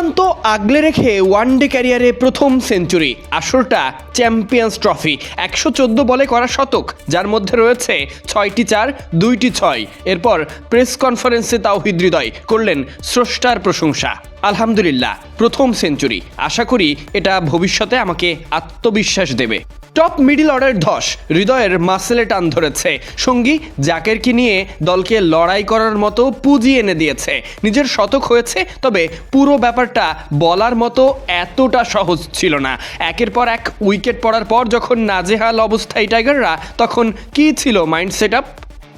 চূড়ান্ত আগলে রেখে ওয়ানডে ক্যারিয়ারে প্রথম সেঞ্চুরি আসরটা চ্যাম্পিয়ন্স ট্রফি একশো চোদ্দ বলে করা শতক, যার মধ্যে রয়েছে ছয়টি চার, দুইটি ছয়। এরপর প্রেস কনফারেন্সে তাও হৃদয় করলেন স্রষ্টার প্রশংসা। আলহামদুলিল্লাহ, প্রথম সেঞ্চুরি আশা করি এটা ভবিষ্যতে আমাকে আত্মবিশ্বাস দেবে। টপ মিডিল অর্ডার ধস। হৃদয়ের মাসেলে টান ধরেছে। সঙ্গী জাকেরকে নিয়ে দলকে লড়াই করার মতো পুঁজি এনে দিয়েছে। নিজের শতক হয়েছে, তবে পুরো ব্যাপারটা বলার মতো এতটা সহজ ছিল না। একের পর এক উইকেট পড়ার পর যখন নাজেহাল অবস্থায় টাইগাররা, তখন কি ছিল মাইন্ড সেট আপ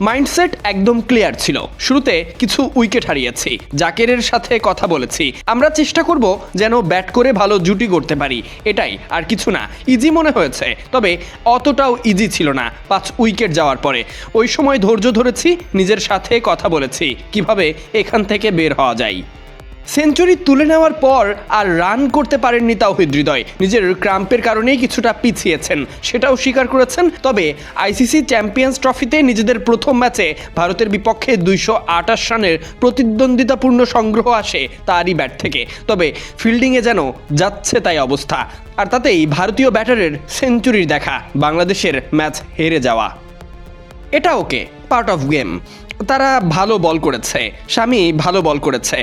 মাইন্ডসেট একদম ক্লিয়ার ছিল। শুরুতে কিছু উইকেট হারিয়েছি। জাকেরের সাথে কথা বলেছি। আমরা চেষ্টা করব যেন ব্যাট করে ভালো জুটি করতে পারি। এটাই আর কিছু না। ইজি মনে হয়েছে। তবে অতটাও ইজি ছিল না পাঁচ উইকেট যাওয়ার পরে। ওই সময় ধৈর্য ধরেছি, নিজের সাথে কথা বলেছি। কীভাবে এখান থেকে বের হওয়া যায়। সেঞ্চুরি তুলে নেওয়ার পর আর রান করতে পারেননি তাওহিদ হৃদয়। নিজের ক্রাম্পের কারণেই কিছুটা পিছিয়েছেন, সেটাও স্বীকার করেছেন। তবে আইসিসি চ্যাম্পিয়ন্স ট্রফিতে নিজেদের প্রথম ম্যাচে ভারতের বিপক্ষে দুইশো আটাশ রানের প্রতিদ্বন্দ্বিতাপূর্ণ সংগ্রহ আসে তারই ব্যাট থেকে। তবে ফিল্ডিংয়ে যেন যাচ্ছে তাই অবস্থা। আর তাতেই ভারতীয় ব্যাটারের সেঞ্চুরির দেখা, বাংলাদেশের ম্যাচ হেরে যাওয়া। এটা ওকে পার্ট অফ গেম তারা ভালো বল করেছে, স্বামী ভালো বল করেছে।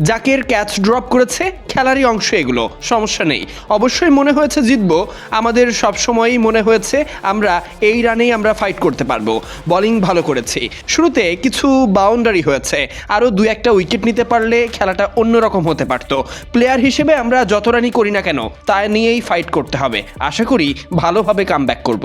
জাকের ক্যাচ ড্রপ করেছে, খেলারই অংশ এগুলো, সমস্যা নেই। অবশ্যই মনে হয়েছে জিতবো, আমাদের সবসময়ই মনে হয়েছে আমরা এই রানেই আমরা ফাইট করতে পারব। বোলিং ভালো করেছি। শুরুতে কিছু বাউন্ডারি হয়েছে আরও দু একটা উইকেট নিতে পারলে খেলাটা অন্যরকম হতে পারতো। প্লেয়ার হিসেবে আমরা যত রানই করি না কেন, তা নিয়েই ফাইট করতে হবে। আশা করি ভালোভাবে কাম ব্যাক করব।